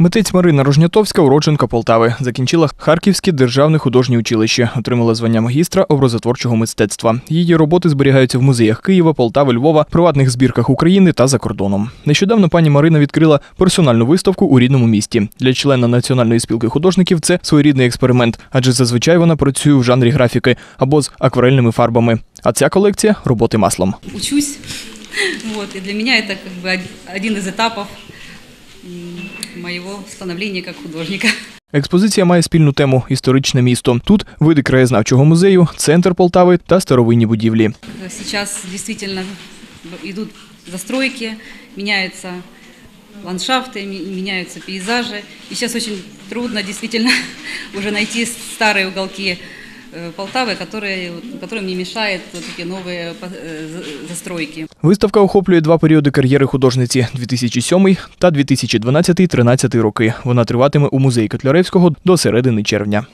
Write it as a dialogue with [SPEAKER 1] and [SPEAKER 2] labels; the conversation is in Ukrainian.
[SPEAKER 1] Митець Марина Рожнятовська, уродженка Полтави, закінчила Харківське державне художнє училище, отримала звання магістра образотворчого мистецтва. Її роботи зберігаються в музеях Києва, Полтави, Львова, приватних збірках України та за кордоном. Нещодавно пані Марина відкрила персональну виставку у рідному місті. Для члена національної спілки художників це своєрідний експеримент, адже зазвичай вона працює в жанрі графіки або з акварельними фарбами. А ця колекція роботи маслом.
[SPEAKER 2] учусь. Вот, и для меня это как бы од- один из этапов м, моего становления как художника.
[SPEAKER 1] Експозиція має спільну тему історичне місто. Тут види краєзнавчого музею, центр Полтави та старовинні будівлі.
[SPEAKER 2] Сейчас действительно идут застройки, меняются ландшафты, ме- меняются пейзажи. И сейчас очень трудно действительно уже найти старые уголки э, Полтавы, которые, которым не мешают вот эти новые по- э, за- застройки.
[SPEAKER 1] Виставка охоплює два періоди кар'єри художниці 2007 та 2012-13 роки. Вона триватиме у музеї Котляревського до середини червня.